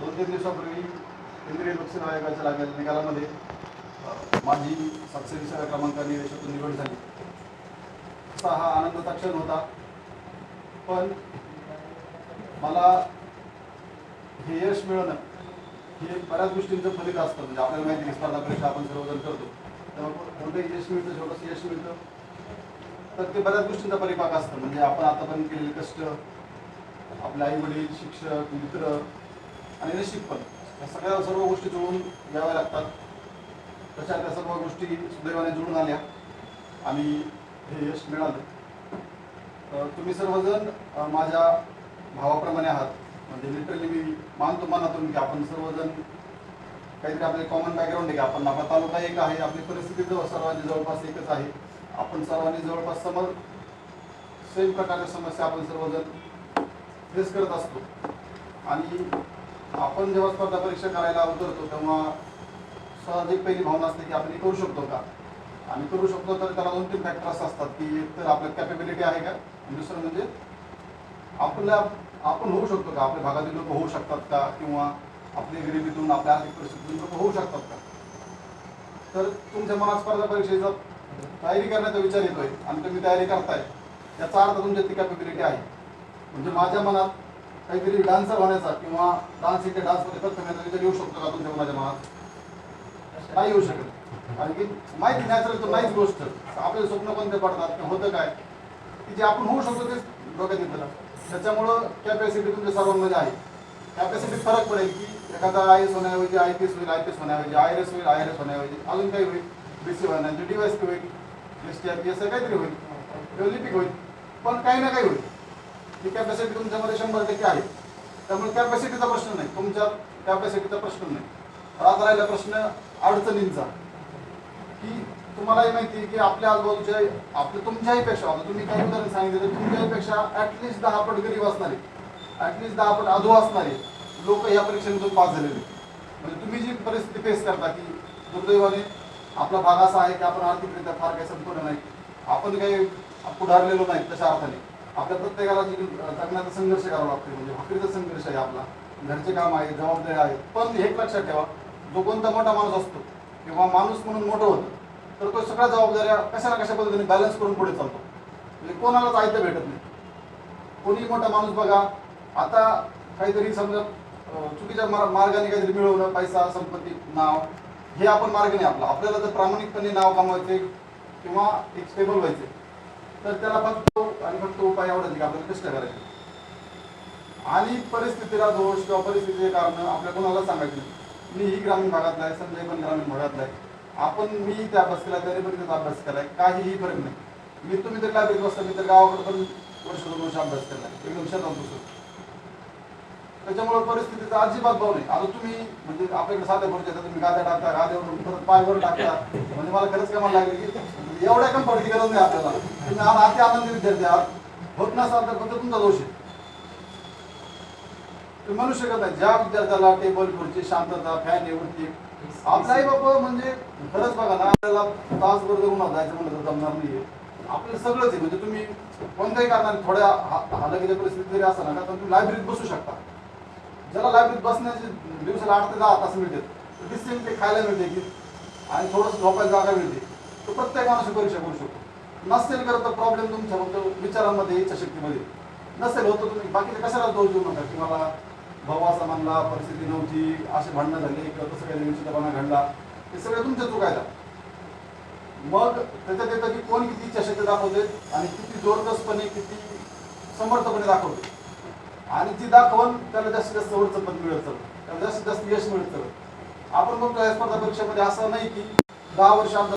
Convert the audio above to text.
दोन तीन दिवसापूर्वी केंद्रीय लोकसेवा आयोगाच्या लागलेल्या निकालामध्ये माझी सातशे विसाव्या क्रमांकाने यशातून निवड झाली. असा हा आनंदाचा क्षण होता. पण मला हे यश मिळणं हे बऱ्याच गोष्टींचं फलित असतं. म्हणजे आपल्याला माहिती स्पर्धा परीक्षा आपण सर्वजण करतो. तेव्हा कोणतंही यश मिळतं छोटंसं यश मिळतं. तर ते बऱ्याच गोष्टींचा परिपाक असतं. म्हणजे आपण आतापर्यंत केलेले कष्ट आपले आई वडील शिक्षक मित्र आणि नशीब पण. या सगळ्या सर्व गोष्टी जुळून घ्याव्या लागतात. तशा त्या सर्व गोष्टी सुदैवाने जुळून आल्या. आणि हे यश मिळालं. तुम्ही सर्वजण माझ्या भावाप्रमाणे आहात. म्हणजे लिटरली मी मानतो मनातून की आपण सर्वजण काहीतरी आपले कॉमन बॅकग्राऊंड आहे की आपण आपला तालुका एक आहे आपली परिस्थिती जवळ सर्वांनी जवळपास एकच आहे. आपण सर्वांनी जवळपास समज सेम प्रकारच्या समस्या आपण सर्वजण फेस करत असतो. आणि आपण जेव्हा स्पर्धा परीक्षा करायला उतरतो तेव्हा साहजिक पहिली भावना असते की आपण हे करू शकतो का? आणि करू शकतो तर त्याला दोन तीन फॅक्टर्स असतात की एक तर आपल्यात कॅपेबिलिटी आहे का? आणि दुसरं म्हणजे आपल्या आपण होऊ शकतो का? आपल्या भागातील लोक होऊ शकतात का? किंवा आपली गरिबीतून आपल्या आर्थिक परिस्थितीतून लोक होऊ शकतात का? तर तुमच्या मनात स्पर्धा परीक्षेचा तयारी करण्याचा विचार येतोय आणि तुम्ही तयारी करताय. याचा अर्थ तुमच्यात ती कॅपेबिलिटी आहे. म्हणजे माझ्या मनात काहीतरी डान्सर होण्याचा किंवा डान्स इथे डान्समध्ये प्रथम येण्याचा विचार येऊ शकतो का तुमच्या माझ्या मनात? नाही येऊ शकत. कारण की माहिती नॅचरल तर नाहीच गोष्ट. आपले स्वप्न कोणते पडतात ते होतं काय? की जे आपण होऊ शकतो तेच डोक्यात येतं त्याच्यामुळं कॅपॅसिटी तुमच्या सर्वांमध्ये आहे. कॅपॅसिटीत फरक पडेल की एखादा आय एस होण्याऐवजी आय पी एस होईल आय पी एस होण्याऐवजी आय आर एस होईल आय आर एस होण्याऐवजी अजून काही होईल. बी सी होण्याऐवजी डी वाय पी होईल S T R P S काहीतरी होईल. किंवा होईल. पण काही ना काही होईल. ही कॅपॅसिटी तुमच्यामध्ये शंभर टक्के आहे. त्यामुळे कॅपॅसिटीचा प्रश्न नाही. तुमच्या कॅपॅसिटीचा प्रश्न नाही. राहत राहिला प्रश्न अडचणींचा. की तुम्हालाही माहिती आहे की आपल्या आजूबाजूच्या आपल्या तुमच्याही पेक्षा तुम्ही काही उदाहरण सांगितलं तुमच्याही पेक्षा ॲटलिस्ट दहा पट गरीब असणारे ॲटलिस्ट दहा पट अधो असणारे लोक या परीक्षेमधून पास झालेले म्हणजे तुम्ही जी परिस्थिती फेस करता की दुर्दैवाने आपला भाग असा आहे की आपण आर्थिकरित्या फार काही संपूर्ण नाही. आपण काही पुढारलेलो नाही तशा अर्थाने. आपल्या प्रत्येकाला जी जगण्याचा संघर्ष करावा लागतो म्हणजे भाकरीचा संघर्ष आहे आपला. घरचे काम आहे जबाबदारी आहे पण एक लक्षात ठेवा जो कोणता मोठा माणूस असतो किंवा माणूस म्हणून मोठं होतं तर तो सगळ्या जबाबदाऱ्या कशा ना कशा पद्धतीने बॅलन्स करून पुढे चालतो. म्हणजे कोणालाच आयतं भेटत नाही. कोणी मोठा माणूस बघा आता काहीतरी समजा चुकीच्या मार- मार्गाने काहीतरी मिळवणं पैसा संपत्ती नाव हे आपण मार्ग नाही आपला. आपल्याला जर प्रामाणिकपणे नाव कमवायचे किंवा एक स्टेबल व्हायचे तर त्याला फक्त आणि फक्त उपाय एवढाच की आपल्याला कष्ट करायचे. आणि परिस्थितीला दोष किंवा परिस्थितीचे कारण आपल्या कोणाला सांगायचे नाही. मी ही ग्रामीण भागातला आहे संजय पण ग्रामीण भागातला आहे. आपण मी त्या अभ्यास केला त्याने पण त्याचा अभ्यास केलाय काहीही फरक नाही. मी तुम्ही तर लायब्ररीत बसता मी तर गावाकडे पण वर्ष दोन वर्ष अभ्यास केला एकदम शेतात बसतो त्याच्यामुळे परिस्थितीचा अजिबात भाव नाही. आता तुम्ही म्हणजे आपल्याकडे साध्या पुढच्या तुम्ही गाद्या टाकता गाद्यावरून परत पायवर टाकता. म्हणजे मला खरंच काय मला की एवढ्या कम्फर्टची गरज नाही आपल्याला. तुम्ही आ- अति आनंदी विद्यार्थी आहात. होत नसाल तर फक्त तुमचा दोष आहे. तुम्ही म्हणू शकत नाही ज्या विद्यार्थ्याला टेबल खुर्ची शांतता फॅन एवढी आपलाही बाबा म्हणजे खरंच बघा ना आपल्याला तासभर जर उन्हात जायचं म्हणलं तर जमणार नाहीये. आपलं सगळंच आहे. म्हणजे तुम्ही कोणत्याही कारणाने थोड्या हालकीच्या परिस्थितीत जरी असा ना तर तुम्ही लायब्ररीत बसू शकता. ज्याला लायब्ररीत बसण्याचे दिवसाला आठ ते दहा तास मिळतात ते खायला मिळते की आणि थोडंसं झोपायला जागा मिळते. तो प्रत्येक माणूस परीक्षा करू शकतो. नसेल करत तर प्रॉब्लेम तुमच्या फक्त विचारांमध्ये इच्छाशक्तीमध्ये नसेल होतं तुम्ही बाकीचे कशाला दोष देऊ नका? की मला भाऊ असा म्हणला परिस्थिती नव्हती असे भांडणं झाले किंवा तसं काही निश्चितपणा घडला हे सगळं तुमच्या चुकायला. मग त्याच्यात येतं की कोण किती इच्छाशक्ती दाखवते आणि किती जोरदस्तपणे किती समर्थपणे दाखवते. आणि ती दाखवून त्याला जास्तीत जास्त वरचं पद मिळत चालतं त्याला जास्तीत जास्त यश मिळत चालतं आपण बघतो या स्पर्धा परीक्षेमध्ये असं नाही की दहा वर्ष आमचा